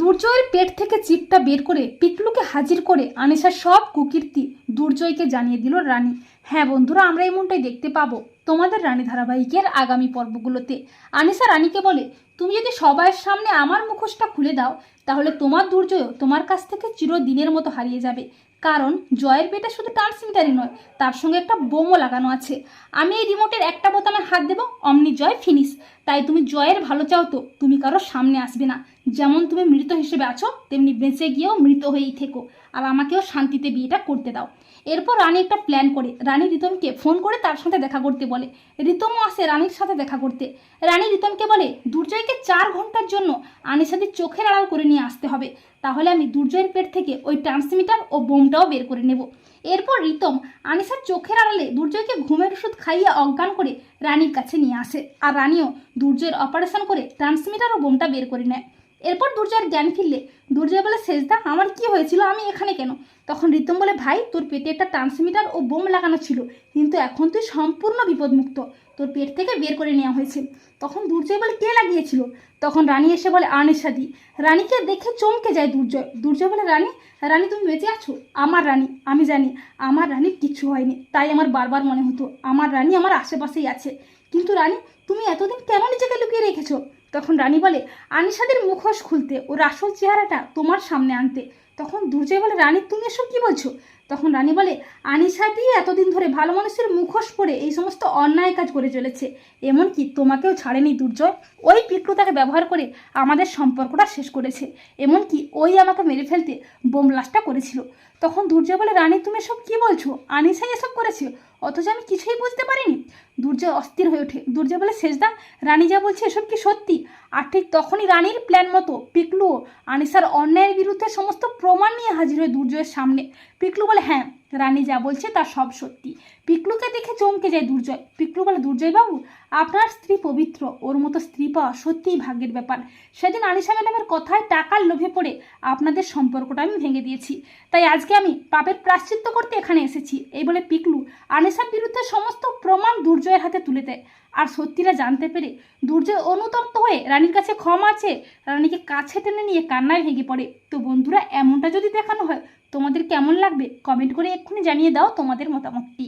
দুর্জয়ের পেট থেকে চিপটা বের করে পিকলুকে হাজির করে আনিশার সব কুকীর্তি দুর্জয়কে জানিয়ে দিল রানী। হ্যাঁ বন্ধুরা, আমরা এমনটাই দেখতে পাবো তোমাদের রানী ধারাবাহিকের আগামী পর্বগুলোতে। আনিশা রানীকে বলে, তুমি যদি সবার সামনে আমার মুখোশটা খুলে দাও, তাহলে তোমার দুর্জয়ও তোমার কাছ থেকে চিরদিনের মতো হারিয়ে যাবে। কারণ জয়ের পেটে শুধু ট্রান্সমিটারই নয়, তার সঙ্গে একটা বোমও লাগানো আছে। আমি এই রিমোটের একটা বোতামে হাত দেবো, অমনি জয় ফিনিশ। তাই তুমি জয়ের ভালো চাও তো, তুমি কারোর সামনে আসবে না। যেমন তুমি মৃত হিসেবে আছো, তেমনি বেঁচে গিয়েও মৃত হয়েই থেকো। আর আমাকেও শান্তিতে বিয়েটা করতে দাও। এরপর রানী একটা প্ল্যান করে। রানী রিতমকে ফোন করে তার সাথে দেখা করতে বলে। রিতমও আসে রানীর সাথে দেখা করতে। রানী রিতমকে বলে, দুর্জয়কে চার ঘণ্টার জন্য আনিসাদের চোখের আড়াল করে নিয়ে আসতে হবে। তাহলে আমি দুর্জয়ের পেট থেকে ওই ট্রান্সমিটার ও বোমটাও বের করে নেব। এরপর রিতম আনিসার চোখের আড়ালে দুর্জয়কে ঘুমের ওষুধ খাইয়ে অজ্ঞান করে রানীর কাছে নিয়ে আসে। আর রানীও দুর্জয়ের অপারেশন করে ট্রান্সমিটার ও বোমটা বের করে নেয়। এরপর দুর্জয়ের জ্ঞান ফিরলে, দুর্জয় বলে শেষদা আমার কি হয়েছিল? আমি এখানে কেন? তখন রিতম বলে, ভাই, তোর পেটে একটা ট্রান্সমিটার ও বোম লাগানো ছিল, কিন্তু এখন তুই সম্পূর্ণ বিপদমুক্ত, তোর পেট থেকে বের করে নেওয়া হয়েছে। তখন দুর্জয় বলে, কে লাগিয়েছিল? তখন রানী এসে বলে আনেশাদি রানীকে দেখে চমকে যায় দুর্জয়। দুর্জয় বলে, রানী রানী, তুমি বেঁচে আছো? আমার রানী, আমি জানি, আমার রানীর কিচ্ছু হয়নি, তাই আমার বারবার মনে হতো, আমার রানী আমার আশেপাশেই আছে। কিন্তু রানী, তুমি এতদিন কেন নিজেকে লুকিয়ে রেখেছো? তখন রানী বলে আনিসাদের মুখোশ খুলতে ওর আসল চেহারাটা তোমার সামনে আনতে। তখন দুর্জয় বলে, রানী, তুমি এসব কি বলছো? তখন রানী বলে আনিসাদি এতদিন ধরে ভালো মানুষের মুখোশ পরে এই সমস্ত অন্যায় কাজ করে চলেছে। এমনকি তোমাকেও ছাড়েনি দুর্জয়। ওই পিকলু তাকে ব্যবহার করে আমাদের সম্পর্কটা শেষ করেছে। এমনকি ওই আমাকে মেরে ফেলতে বোম ব্লাস্টটা করেছিল। তখন দুর্জয় বলে, রানী, তুমি এসব কী বলছো? আনিসাই এসব করেছে? অথচ আমি কিছুই বুঝতে পারিনি। দুর্জয় অস্থির হয়ে ওঠে। দুর্জয় বলে শেষদা রানী যা বলছে, এসব কি সত্যি? আর ঠিক তখনই রানীর প্ল্যান মতো পিকলু আনিসার অন্যায়ের বিরুদ্ধে সমস্ত প্রমাণ নিয়ে হাজির হয়ে দুর্জয়ের সামনে। পিকলু বলে হ্যাঁ রানী যা বলছে তা সব সত্যি। পিকলুকে দেখে চমকে যায় দুর্জয়। পিকলু বলে দুর্জয় বাবু আপনার স্ত্রী পবিত্র। ওর মতো স্ত্রী পাওয়া সত্যিই ভাগ্যের ব্যাপার। সেদিন আনিসা ম্যাডামের কথায় টাকার লোভে পড়ে আপনাদের সম্পর্কটা আমি ভেঙে দিয়েছি। তাই আজকে আমি পাপের প্রাশ্চিত্য করতে এখানে এসেছি। এই বলে পিকলু আনিসার বিরুদ্ধে সমস্ত প্রমাণ দুর্জয়ের হাতে তুলে দেয়। আর সত্যিটা জানতে পেরে দুর্জয় অনুতপ্ত হয়ে রানীর কাছে ক্ষমা আছে রানীকে কাছে টেনে নিয়ে কান্নায় ভেঙে পড়ে। তো বন্ধুরা, এমনটা যদি দেখানো হয় তোমাদের কেমন লাগবে? কমেন্ট করে এক্ষুনি জানিয়ে দাও তোমাদের মতামতটি।